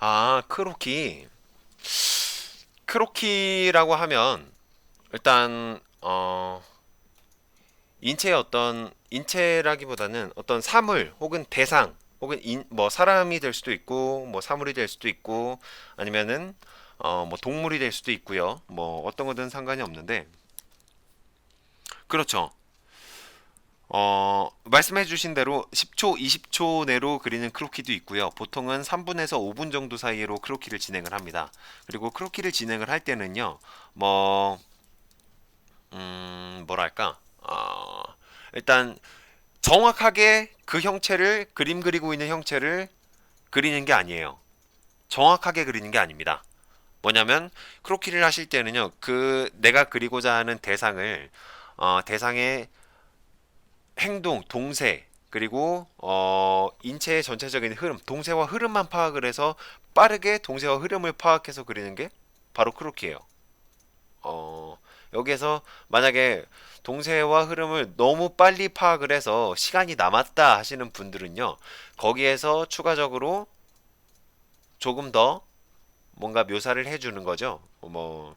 아, 크로키. 크로키라고 하면 일단 어 인체의 어떤 인체라기보다는 어떤 사물 혹은 대상 혹은 인, 뭐 사람이 될 수도 있고 뭐 사물이 될 수도 있고 아니면은 어 뭐 동물이 될 수도 있고요. 뭐 어떤 거든 상관이 없는데 그렇죠. 어, 말씀해 주신 대로 10초, 20초 내로 그리는 크로키도 있고요. 보통은 3분에서 5분 정도 사이로 크로키를 진행을 합니다. 그리고 크로키를 진행을 할 때는요, 뭐, 음, 뭐랄까, 어, 일단 정확하게 그 형체를, 그림 그리고 있는 형체를 그리는 게 아니에요. 정확하게 그리는 게 아닙니다. 뭐냐면, 크로키를 하실 때는요, 그 내가 그리고자 하는 대상을, 어, 대상의 행동, 동세, 그리고 어, 인체의 전체적인 흐름, 동세와 흐름만 파악을 해서 빠르게 동세와 흐름을 파악해서 그리는 게 바로 크로키예요. 어, 여기에서 만약에 동세와 흐름을 너무 빨리 파악을 해서 시간이 남았다 하시는 분들은요, 거기에서 추가적으로 조금 더 뭔가 묘사를 해주는 거죠. 뭐,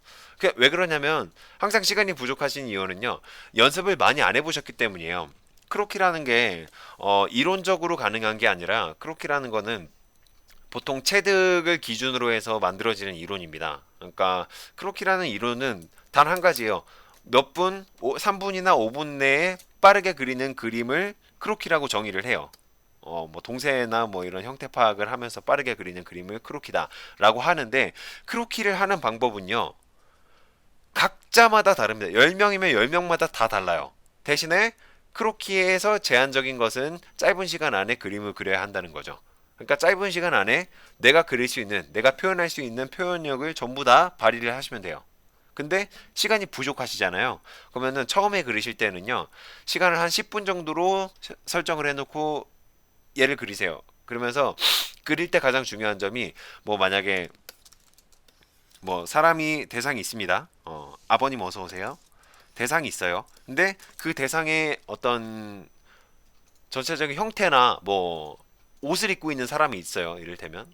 왜 그러냐면 항상 시간이 부족하신 이유는요, 연습을 많이 안 해보셨기 때문이에요. 크로키라는 게 어, 이론적으로 가능한 게 아니라 크로키라는 거는 보통 체득을 기준으로 해서 만들어지는 이론입니다. 그러니까 크로키라는 이론은 단 한 가지예요. 몇 분, 3분이나 5분 내에 빠르게 그리는 그림을 크로키라고 정의를 해요. 어, 뭐 동세나 뭐 이런 형태 파악을 하면서 빠르게 그리는 그림을 크로키다라고 하는데 크로키를 하는 방법은요. 각자마다 다릅니다. 10명이면 10명마다 다 달라요. 대신에 크로키에서 제한적인 것은 짧은 시간 안에 그림을 그려야 한다는 거죠. 그러니까 짧은 시간 안에 내가 그릴 수 있는, 내가 표현할 수 있는 표현력을 전부 다 발휘를 하시면 돼요. 근데 시간이 부족하시잖아요. 그러면은 처음에 그리실 때는요, 시간을 한 10분 정도로 설정을 해 놓고 얘를 그리세요. 그러면서 그릴 때 가장 중요한 점이 뭐 만약에 뭐 사람이 대상이 있습니다. 어, 아버님 어서 오세요. 대상이 있어요. 근데 그 대상의 어떤 전체적인 형태나 뭐 옷을 입고 있는 사람이 있어요. 이를테면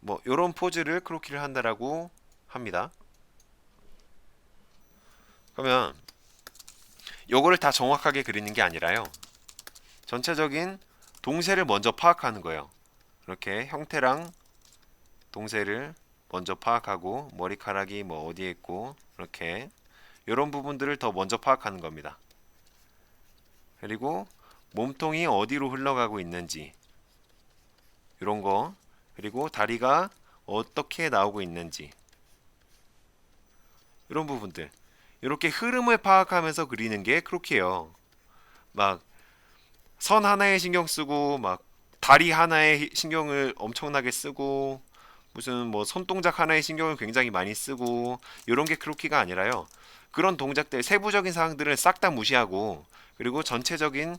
뭐 이런 포즈를 크로키를 한다라고 합니다. 그러면 요거를 다 정확하게 그리는 게 아니라요. 전체적인 동세를 먼저 파악하는 거예요. 이렇게 형태랑 동세를 먼저 파악하고 머리카락이 뭐 어디에 있고 이렇게 이런 부분들을 더 먼저 파악하는 겁니다. 그리고 몸통이 어디로 흘러가고 있는지 이런 거 그리고 다리가 어떻게 나오고 있는지 이런 부분들 이렇게 흐름을 파악하면서 그리는 게 크로키예요. 막 선 하나에 신경 쓰고 막 다리 하나에 신경을 엄청나게 쓰고 무슨 뭐 손동작 하나에 신경을 굉장히 많이 쓰고 이런 게 크로키가 아니라요. 그런 동작들 세부적인 사항들을 싹 다 무시하고 그리고 전체적인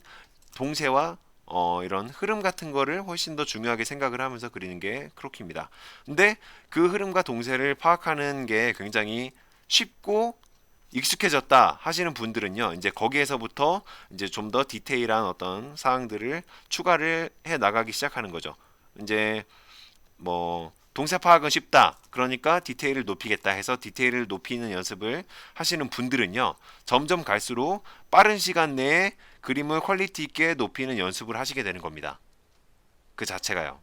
동세와 어, 이런 흐름 같은 거를 훨씬 더 중요하게 생각을 하면서 그리는 게 크로키입니다. 근데 그 흐름과 동세를 파악하는 게 굉장히 쉽고 익숙해졌다 하시는 분들은요, 이제 거기에서부터 이제 좀 더 디테일한 어떤 사항들을 추가를 해 나가기 시작하는 거죠. 이제 뭐 동사 파악은 쉽다. 그러니까 디테일을 높이겠다 해서 디테일을 높이는 연습을 하시는 분들은요. 점점 갈수록 빠른 시간 내에 그림을 퀄리티 있게 높이는 연습을 하시게 되는 겁니다. 그 자체가요.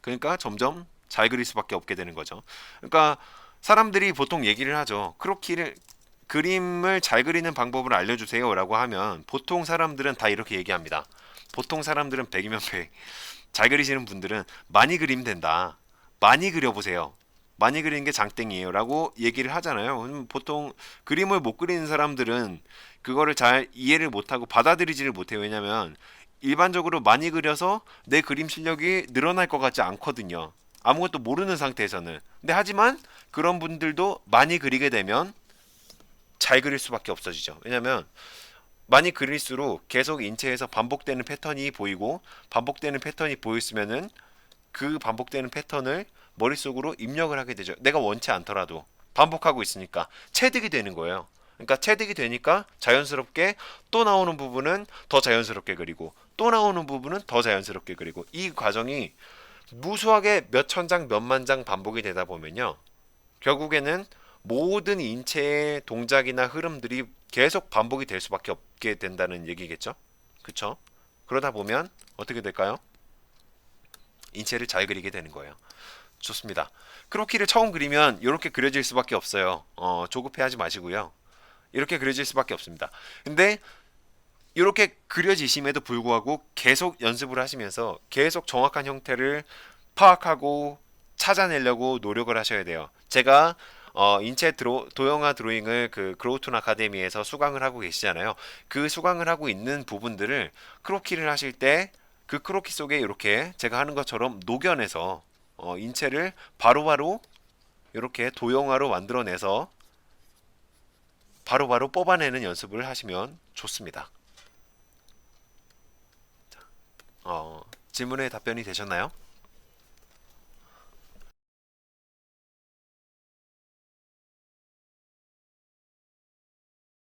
그러니까 점점 잘 그릴 수밖에 없게 되는 거죠. 그러니까 사람들이 보통 얘기를 하죠. 크로키를 그림을 잘 그리는 방법을 알려주세요라고 하면 보통 사람들은 다 이렇게 얘기합니다. 보통 사람들은 100이면 100. 잘 그리시는 분들은 많이 그리면 된다. 많이 그려보세요. 많이 그리는 게 장땡이에요. 라고 얘기를 하잖아요. 보통 그림을 못 그리는 사람들은 그거를 잘 이해를 못하고 받아들이지를 못해요. 왜냐면 일반적으로 많이 그려서 내 그림 실력이 늘어날 것 같지 않거든요. 아무것도 모르는 상태에서는. 근데 하지만 그런 분들도 많이 그리게 되면 잘 그릴 수밖에 없어지죠. 왜냐면 많이 그릴수록 계속 인체에서 반복되는 패턴이 보이고 반복되는 패턴이 보였으면은 그 반복되는 패턴을 머릿속으로 입력을 하게 되죠. 내가 원치 않더라도 반복하고 있으니까 체득이 되는 거예요. 그러니까 체득이 되니까 자연스럽게 또 나오는 부분은 더 자연스럽게 그리고 또 나오는 부분은 더 자연스럽게 그리고 이 과정이 무수하게 몇천 장, 몇만 장 반복이 되다 보면요. 결국에는 모든 인체의 동작이나 흐름들이 계속 반복이 될 수밖에 없게 된다는 얘기겠죠. 그쵸? 그러다 보면 어떻게 될까요? 인체를 잘 그리게 되는 거예요. 좋습니다. 크로키를 처음 그리면 이렇게 그려질 수밖에 없어요. 어, 조급해하지 마시고요. 이렇게 그려질 수밖에 없습니다. 근데 이렇게 그려지심에도 불구하고 계속 연습을 하시면서 계속 정확한 형태를 파악하고 찾아내려고 노력을 하셔야 돼요. 제가 어, 인체 드로, 도형화 드로잉을 그 그로우툰 아카데미에서 수강을 하고 계시잖아요. 그 수강을 하고 있는 부분들을 크로키를 하실 때 그 크로키 속에 이렇게 제가 하는 것처럼 녹여내서 어, 인체를 바로바로 이렇게 도형화로 만들어내서 바로 바로 뽑아내는 연습을 하시면 좋습니다. 자, 어, 질문에 답변이 되셨나요?